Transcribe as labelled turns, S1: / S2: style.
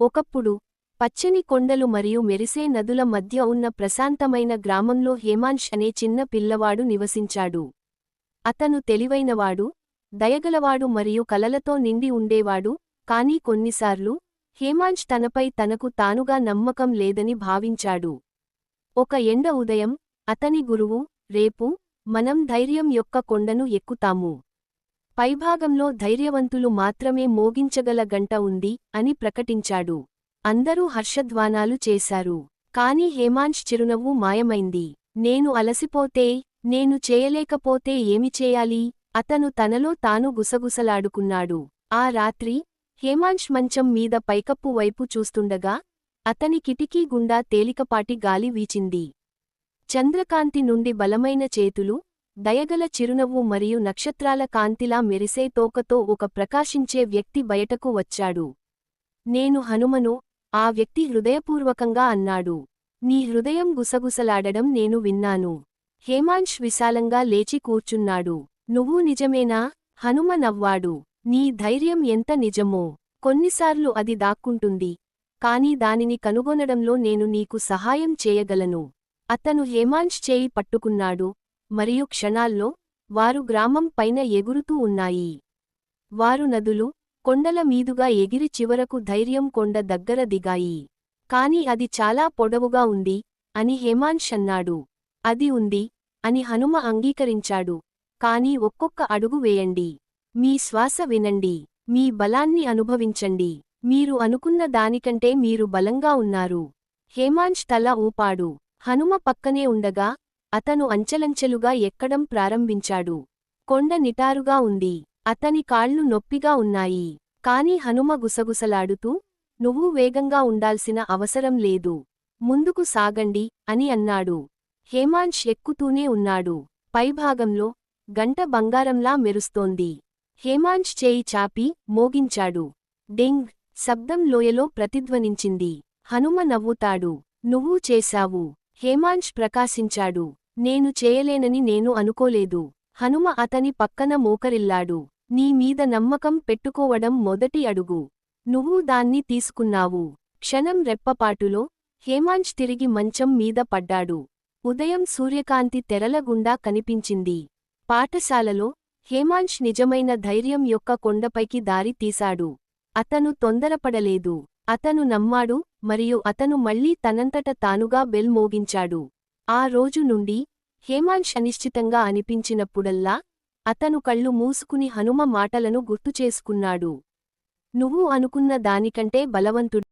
S1: ఒకప్పుడు పచ్చని కొండలు మరియు మెరిసే నదుల మధ్య ఉన్న ప్రశాంతమైన గ్రామంలో హేమాంష్ అనే చిన్న పిల్లవాడు నివసించాడు. అతను తెలివైనవాడు దయగలవాడు మరియు కలలతో నిండి ఉండేవాడు కానీ కొన్నిసార్లు హేమాంష్ తనపై తనకు తానుగా నమ్మకం లేదని భావించాడు. ఒక ఎండ ఉదయం అతని గురువు రేపు మనం ధైర్యం యొక్క కొండను ఎక్కుతాము. పైభాగంలో ధైర్యవంతులు మాత్రమే మోగించగల గంట ఉంది అని ప్రకటించాడు. అందరూ హర్షధ్వానాలు చేశారు. కాని హేమాంష్ చిరునవ్వు మాయమైంది. నేను అలసిపోతే నేను చేయలేకపోతే ఏమి చేయాలి? అతను తనలో తాను గుసగుసలాడుకున్నాడు. ఆ రాత్రి హేమాంష్ మంచం మీద పైకప్పు వైపు చూస్తుండగా అతని కిటికీ గుండా తేలికపాటి గాలి వీచింది. చంద్రకాంతి నుండి బలమైన చేతులు దయగల చిరునవ్వు మరియు నక్షత్రాల కాంతిలా మెరిసే తోకతో ఒక ప్రకాశించే వ్యక్తి బయటకు వచ్చాడు. నేను హనుమను ఆ వ్యక్తి హృదయపూర్వకంగా అన్నాడు. నీ హృదయం గుసగుసలాడడం నేను విన్నాను. హేమాంష్ విశాలంగా లేచి కూర్చున్నాడు. నువ్వు నిజమేనా? హనుమ నవ్వాడు. నీ ధైర్యం ఎంత నిజమో? కొన్నిసార్లు అది దాక్కుంటుంది. కాని దానిని కనుగొనడంలో నేను నీకు సహాయం చేయగలను. అతను హేమాంష్ చేయి పట్టుకున్నాడు. మరియు క్షణాల్లో వారు గ్రామం పైన ఎగురుతూ ఉన్నాయి. వారు నదులు కొండల మీదుగా ఎగిరి చివరకు ధైర్యం కొండ దగ్గర దిగాయి. కాని అది చాలా పొడవుగా ఉంది అని హేమాంష్ అన్నాడు అది ఉంది అని హనుమ అంగీకరించాడు. కాని ఒక్కొక్క అడుగు వేయండి. మీ శ్వాస వినండి. మీ బలాన్ని అనుభవించండి. మీరు అనుకున్న దానికంటే మీరు బలంగా ఉన్నారు. హేమాంష్ తల ఊపాడు. హనుమ పక్కనే ఉండగా అతను అంచెలంచెలుగా ఎక్కడం ప్రారంభించాడు. కొండ నిటారుగా ఉంది. అతని కాళ్ళు నొప్పిగా ఉన్నాయి. కాని హనుమ గుసగుసలాడుతూ నువ్వు వేగంగా ఉండాల్సిన అవసరం లేదు. ముందుకు సాగండి అని అన్నాడు. హేమాంష్ ఎక్కుతూనే ఉన్నాడు. పైభాగంలో గంట బంగారంలా మెరుస్తోంది. హేమాంష్ చేయి చాపి మోగించాడు. డెంగ్! శబ్దం లోయలో ప్రతిధ్వనించింది. హనుమ నవ్వుతాడు. నువ్వూ చేశావు హేమాంష్ ప్రకాశించాడు. నేను చేయలేనని నేను అనుకోలేదు. హనుమ అతని పక్కన మోకరిల్లాడు. నీ మీద నమ్మకం పెట్టుకోవడం మొదటి అడుగు. నువ్వు దాన్ని తీసుకున్నావు. క్షణం రెప్పపాటులో హేమాంష్ తిరిగి మంచం మీద పడ్డాడు. ఉదయం సూర్యకాంతి తెరలగుండా కనిపించింది. పాఠశాలలో హేమాంష్ నిజమైన ధైర్యం యొక్క కొండపైకి దారి తీశాడు. అతను తొందరపడలేదు. అతను నమ్మాడు మరియు అతను మళ్ళీ తనంతట తానుగా బెల్ మోగించాడు. ఆ రోజు నుండి హేమాంష్ అనిశ్చితంగా అనిపించినప్పుడల్లా అతను కళ్ళు మూసుకుని హనుమ మాటలను గుర్తుచేసుకున్నాడు నువ్వు అనుకున్న దానికంటే బలవంతుడు